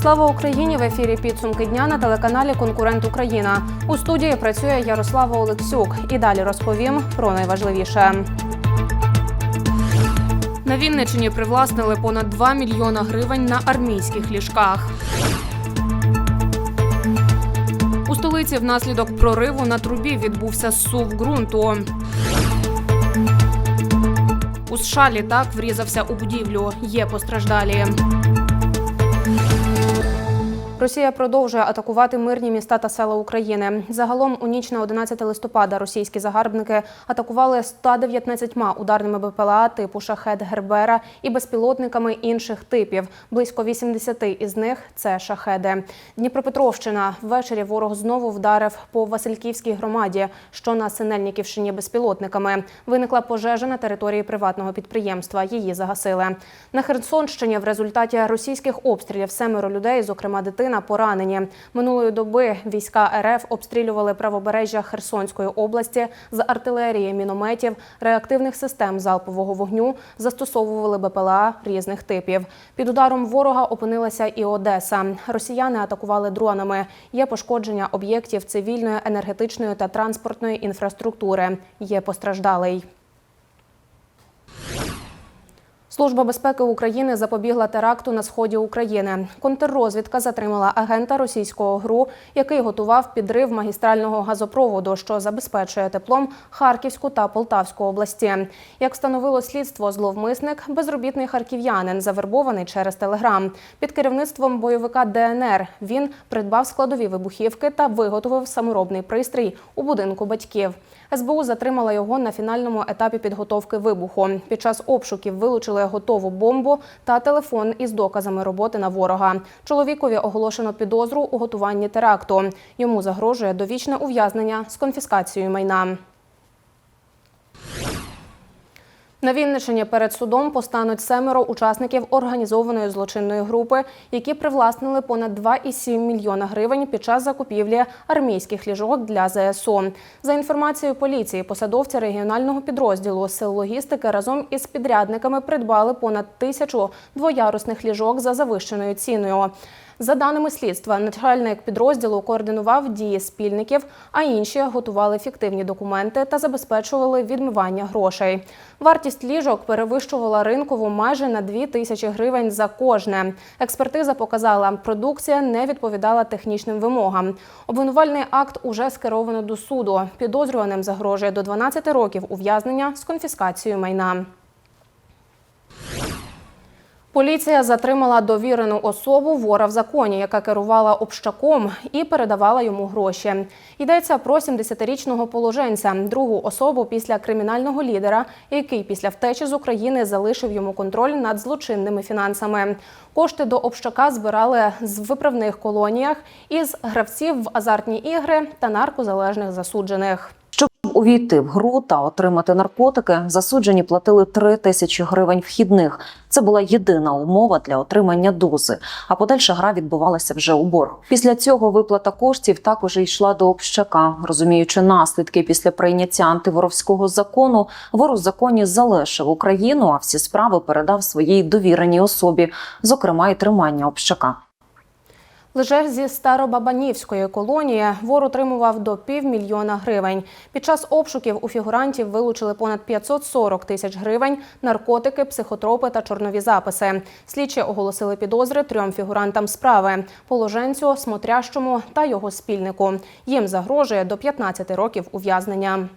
Слава Україні! В ефірі підсумки дня на телеканалі Конкурент Україна. У студії працює Ярослава Олексюк. І далі розповім про найважливіше. На Вінниччині привласнили понад 2 мільйона гривень на армійських ліжках. У столиці внаслідок прориву на трубі відбувся зсув ґрунту. У США літак врізався у будівлю. Є постраждалі. Росія продовжує атакувати мирні міста та села України. Загалом у ніч на 11 листопада російські загарбники атакували 119 ударними БПЛА типу шахет Гербера і безпілотниками інших типів. Близько 80 із них це шахеди. Дніпропетровщина ввечері ворог знову вдарив по Васильківській громаді, що на Синельниківщині безпілотниками. Виникла пожежа на території приватного підприємства. Її загасили. На Херсонщині в результаті російських обстрілів семеро людей, зокрема дитина, поранені. Минулої доби війська РФ обстрілювали правобережжя Херсонської області з артилерії, мінометів, реактивних систем залпового вогню, застосовували БПЛА різних типів. Під ударом ворога опинилася і Одеса. Росіяни атакували дронами. Є пошкодження об'єктів цивільної, енергетичної та транспортної інфраструктури. Є постраждалий. Служба безпеки України запобігла теракту на сході України. Контррозвідка затримала агента російського ГРУ, який готував підрив магістрального газопроводу, що забезпечує теплом Харківську та Полтавську області. Як встановило слідство, зловмисник безробітний харків'янин, завербований через телеграм. Під керівництвом бойовика ДНР він придбав складові вибухівки та виготовив саморобний пристрій у будинку батьків. СБУ затримала його на фінальному етапі підготовки вибуху. Під час обшуків вилучили готову бомбу та телефон із доказами роботи на ворога. Чоловікові оголошено підозру у готуванні теракту. Йому загрожує довічне ув'язнення з конфіскацією майна. На Вінниччині перед судом постануть семеро учасників організованої злочинної групи, які привласнили понад 2,7 мільйона гривень під час закупівлі армійських ліжок для ЗСУ. За інформацією поліції, посадовці регіонального підрозділу сил логістики разом із підрядниками придбали понад тисячу двоярусних ліжок за завищеною ціною. За даними слідства, начальник підрозділу координував дії спільників, а інші готували фіктивні документи та забезпечували відмивання грошей. Вартість ліжок перевищувала ринкову майже на 2 тисячі гривень за кожне. Експертиза показала, продукція не відповідала технічним вимогам. Обвинувальний акт уже скеровано до суду. Підозрюваним загрожує до 12 років ув'язнення з конфіскацією майна. Поліція затримала довірену особу вора в законі, яка керувала общаком і передавала йому гроші. Йдеться про 70-річного положенця, другу особу після кримінального лідера, який після втечі з України залишив йому контроль над злочинними фінансами. Кошти до общака збирали з виправних колоніях із гравців в азартні ігри та наркозалежних засуджених. Увійти в гру та отримати наркотики, засуджені платили 3 тисячі гривень вхідних. Це була єдина умова для отримання дози. А подальша гра відбувалася вже у борг. Після цього виплата коштів також йшла до общака, розуміючи наслідки після прийняття антиворовського закону. Вор у законі залишив Україну, а всі справи передав своїй довіреній особі, зокрема і тримання общака. Лише зі Старобабанівської колонії вор отримував до півмільйона гривень. Під час обшуків у фігурантів вилучили понад 540 тисяч гривень, наркотики, психотропи та чорнові записи. Слідчі оголосили підозри трьом фігурантам справи – положенцю, смотрящому та його спільнику. Їм загрожує до 15 років ув'язнення.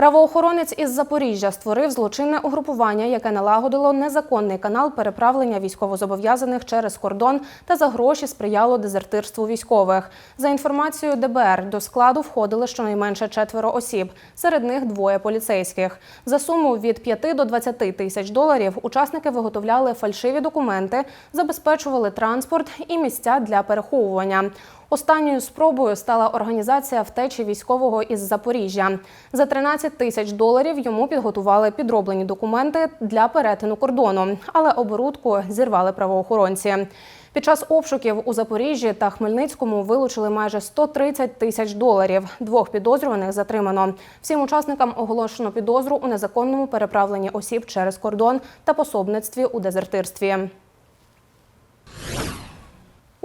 Правоохоронець із Запоріжжя створив злочинне угрупування, яке налагодило незаконний канал переправлення військовозобов'язаних через кордон та за гроші сприяло дезертирству військових. За інформацією ДБР, до складу входили щонайменше четверо осіб, серед них двоє поліцейських. За суму від 5 до 20 тисяч доларів учасники виготовляли фальшиві документи, забезпечували транспорт і місця для переховування. Останньою спробою стала організація втечі військового із Запоріжжя. За 13 тисяч доларів йому підготували підроблені документи для перетину кордону, але оборудку зірвали правоохоронці. Під час обшуків у Запоріжжі та Хмельницькому вилучили майже 130 тисяч доларів. Двох підозрюваних затримано. Всім учасникам оголошено підозру у незаконному переправленні осіб через кордон та пособництві у дезертирстві.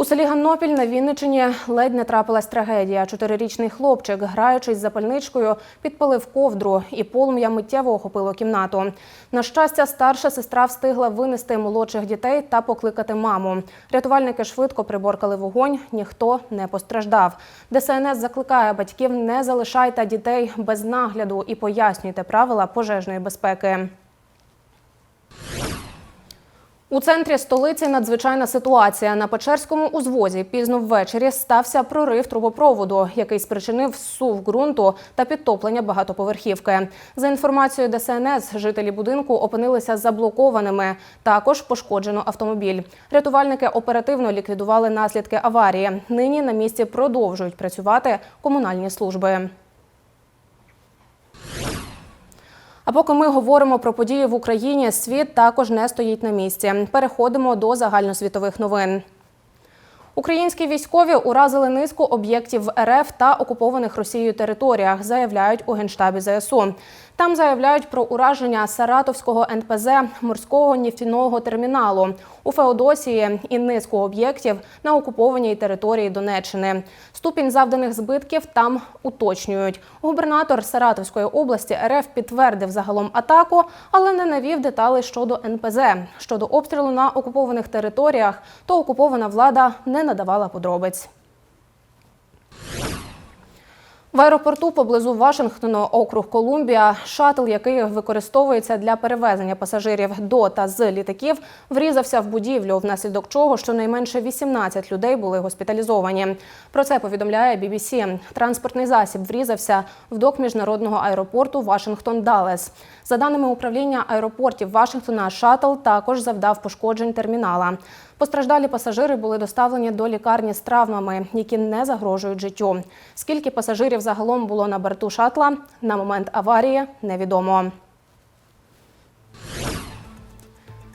У селі Ганнопіль на Вінничині ледь не трапилась трагедія. Чотирирічний хлопчик, граючись з запальничкою, підпалив ковдру, і полум'я миттєво охопило кімнату. На щастя, старша сестра встигла винести молодших дітей та покликати маму. Рятувальники швидко приборкали вогонь, ніхто не постраждав. ДСНС закликає батьків не залишайте дітей без нагляду і пояснюйте правила пожежної безпеки. У центрі столиці надзвичайна ситуація. На Печерському узвозі пізно ввечері стався прорив трубопроводу, який спричинив сув ґрунту та підтоплення багатоповерхівки. За інформацією ДСНС, жителі будинку опинилися заблокованими. Також пошкоджено автомобіль. Рятувальники оперативно ліквідували наслідки аварії. Нині на місці продовжують працювати комунальні служби. А поки ми говоримо про події в Україні, світ також не стоїть на місці. Переходимо до загальносвітових новин. Українські військові уразили низку об'єктів РФ та окупованих Росією територіях, заявляють у генштабі ЗСУ. Там заявляють про ураження Саратовського НПЗ морського нефтяного терміналу у Феодосії і низку об'єктів на окупованій території Донеччини. Ступінь завданих збитків там уточнюють. Губернатор Саратовської області РФ підтвердив загалом атаку, але не навів деталей щодо НПЗ. Щодо обстрілу на окупованих територіях, то окупована влада не надавала подробиць. В аеропорту поблизу Вашингтону, округ Колумбія, шатл, який використовується для перевезення пасажирів до та з літаків, врізався в будівлю, внаслідок чого щонайменше 18 людей були госпіталізовані. Про це повідомляє BBC. Транспортний засіб врізався в док міжнародного аеропорту Вашингтон-Далес. За даними управління аеропортів Вашингтона, шатл також завдав пошкоджень термінала. Постраждалі пасажири були доставлені до лікарні з травмами, які не загрожують життю. Скільки пасажирів загалом було на борту шатла на момент аварії, невідомо.